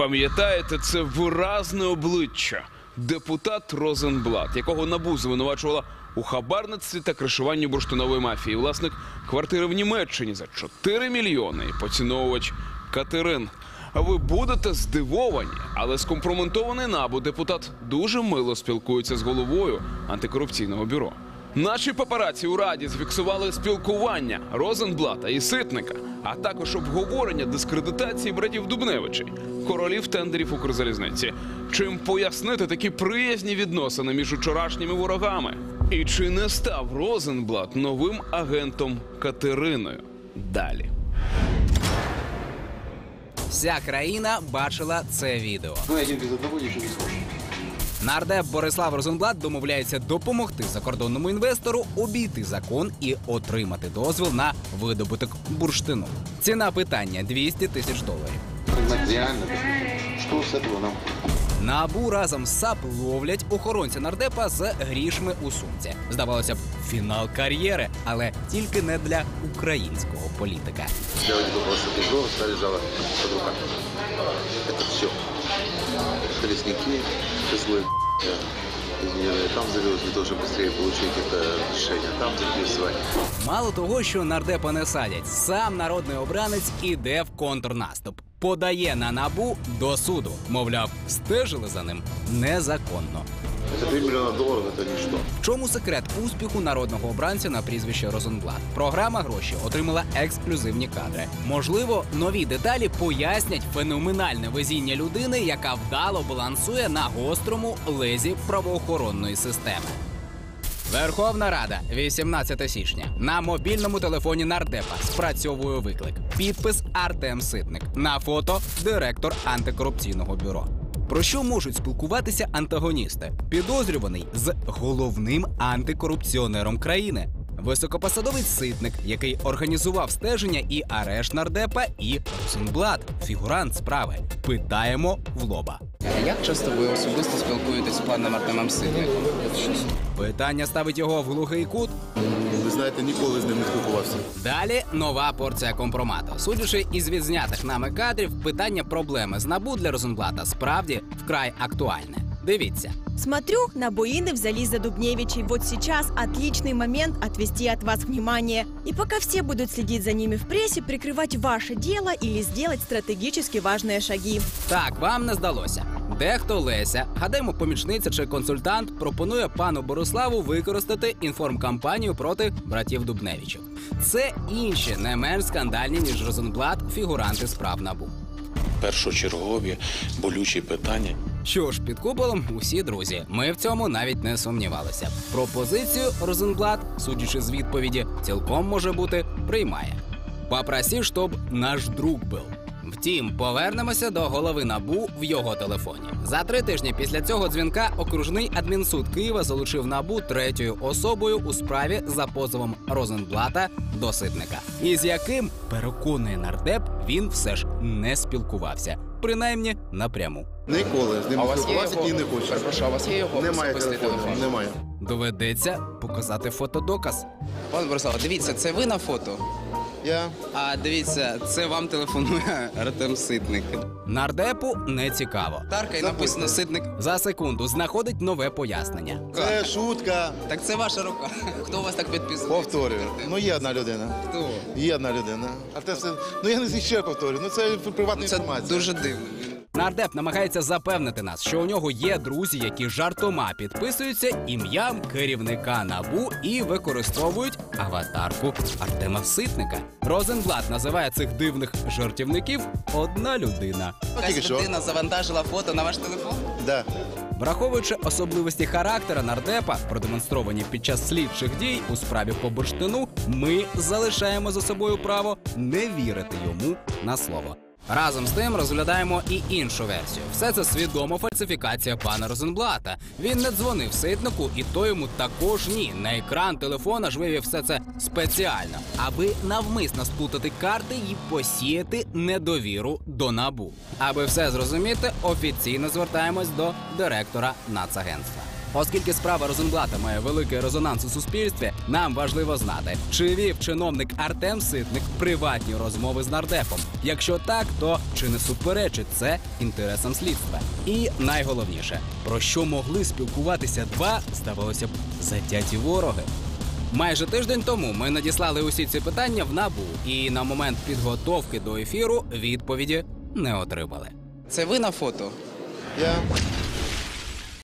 Пам'ятаєте, це виразне обличчя депутат Розенблат, якого набу звинувачувала у хабарництві та кришуванні бурштинової мафії. Власник квартири в Німеччині за 4 мільйони і поціновувач Катерин. Ви будете здивовані, але скомпрометований набу депутат дуже мило спілкується з головою антикорупційного бюро. Наші папараці у раді зфіксували спілкування Розенблата і Ситника, а також обговорення дискредитації братів Дубневичей, королів тендерів Укрзалізниці. Чим пояснити такі приязні відносини між вчорашніми ворогами? І чи не став Розенблат новим агентом Катериною? Далі. Вся країна бачила це відео. Мы один без одного ничего не сможем. Нардеп Борислав Розенблат домовляється допомогти закордонному інвестору обійти закон і отримати дозвіл на видобуток бурштину. Ціна питання 200 тисяч доларів. Реально, що з цього нам? Набу разом з САП ловлять охоронця нардепа з грішми у сумці. Здавалося б, фінал кар'єри, але тільки не для українського політика. Сделали просто Петрова, стали лежала под руками. Это все. Колесники, козлы, да. Извини, там завелось для того, чтобы быстрее получить это решение. Там записывать. Мало того, що нардепа не садять, сам народний обранець іде в контрнаступ. Подає на набу до суду. Мовляв, стежили за ним незаконно. Это 3 миллиона долларов, это ничто. В чому секрет успіху народного обранця на прізвище Розенблат? Програма гроші отримала ексклюзивні кадри. Можливо, нові деталі пояснять феноменальне везіння людини, яка вдало балансує на гострому лезі правоохоронної системи. Верховна Рада, 18 січня. На мобільному телефоні нардепа спрацьовує виклик. Підпис Артем Ситник. На фото директор антикорупційного бюро. Про що можуть спілкуватися антагоністи? Підозрюваний з головним антикорупціонером країни. Високопосадовець Ситник, який організував стеження і арешт нардепа, і Розенблат, фігурант справи. Питаємо в лоба. Як часто ви особисто спілкуєтесь з паном Артемом Ситником? Питання ставить його в глухий кут. Ви знаєте, ніколи з ним не спілкувався. Далі нова порція компромату. Судячи із відзнятих нами кадрів, питання проблеми з набу для Розенблата справді вкрай актуальне. Дивіться. Смотрю, на Буинов залез за Дубневичей. Вот сейчас отличный момент отвести от вас внимание. И пока все будут следить за ними в прессе, прикрывать ваше дело или сделать стратегически важные шаги. Так, вам не здалося. Дехто Леся, гадаємо, помічниця чи консультант пропонує пану Бориславу використати інформкампанію проти братів Дубневичів. Це інші, не менш скандальні, ніж Розенблат, фігуранти справ набу. першочергові болючі питання. Що ж, під куполом усі друзі. Ми в цьому навіть не сумнівалися. Пропозицію Розенблат, судячи з відповіді, цілком може бути приймає. Попроси, щоб наш друг був. Втім, повернемося до голови набу в його телефоні. За три тижні після цього дзвінка окружний адмінсуд Києва залучив набу третьою особою у справі за позовом Розенблата до Ситника, із яким переконує нардеп, він все ж не спілкувався, принаймні напряму. Ніколи з ним А не вас є спілкувався і не хочу. Перепрошую, а у вас є його Немає особистий телефону. телефон? Немає. Доведеться показати фотодоказ. Пане Бориславе, дивіться, це ви на фото. Я А дивіться, це вам телефонує Артем Ситник. Нардепу не цікаво. Тарка і написано Ситник. За секунду знаходить нове пояснення. це шутка. Так це ваша рука. Хто вас так підписує? Повторюю. Ну є одна людина. Хто? Є одна людина. А те все. Ну я не ще повторюю. Ну це приватна Це інформація. дуже дивно. Нардеп намагається запевнити нас, що у нього є друзі, які жартома підписуються ім'ям керівника набу і використовують аватарку Артема Ситника. Розенблат називає цих дивних жартівників одна людина. Якась людина завантажила фото на ваш телефон? Да. Враховуючи особливості характера нардепа, продемонстровані під час слідчих дій у справі по бурштину, ми залишаємо за собою право не вірити йому на слово. Разом з тим розглядаємо і іншу версію. Все це свідома фальсифікація пана Розенблата. Він не дзвонив ситнику, і той йому також ні. На екран телефона ж вивів все це спеціально, аби навмисно сплутати карти і посіяти недовіру до набу. Аби все зрозуміти, офіційно звертаємось до директора нацагентства. Оскільки справа Розенблата має великий резонанс у суспільстві, нам важливо знати, чи вів чиновник Артем Ситник приватні розмови з нардепом. Якщо так, то чи не суперечить це інтересам слідства? І найголовніше, про що могли спілкуватися два, здавалося б, затяті вороги. Майже тиждень тому ми надіслали усі ці питання в набу, і на момент підготовки до ефіру відповіді не отримали. Це ви на фото? Я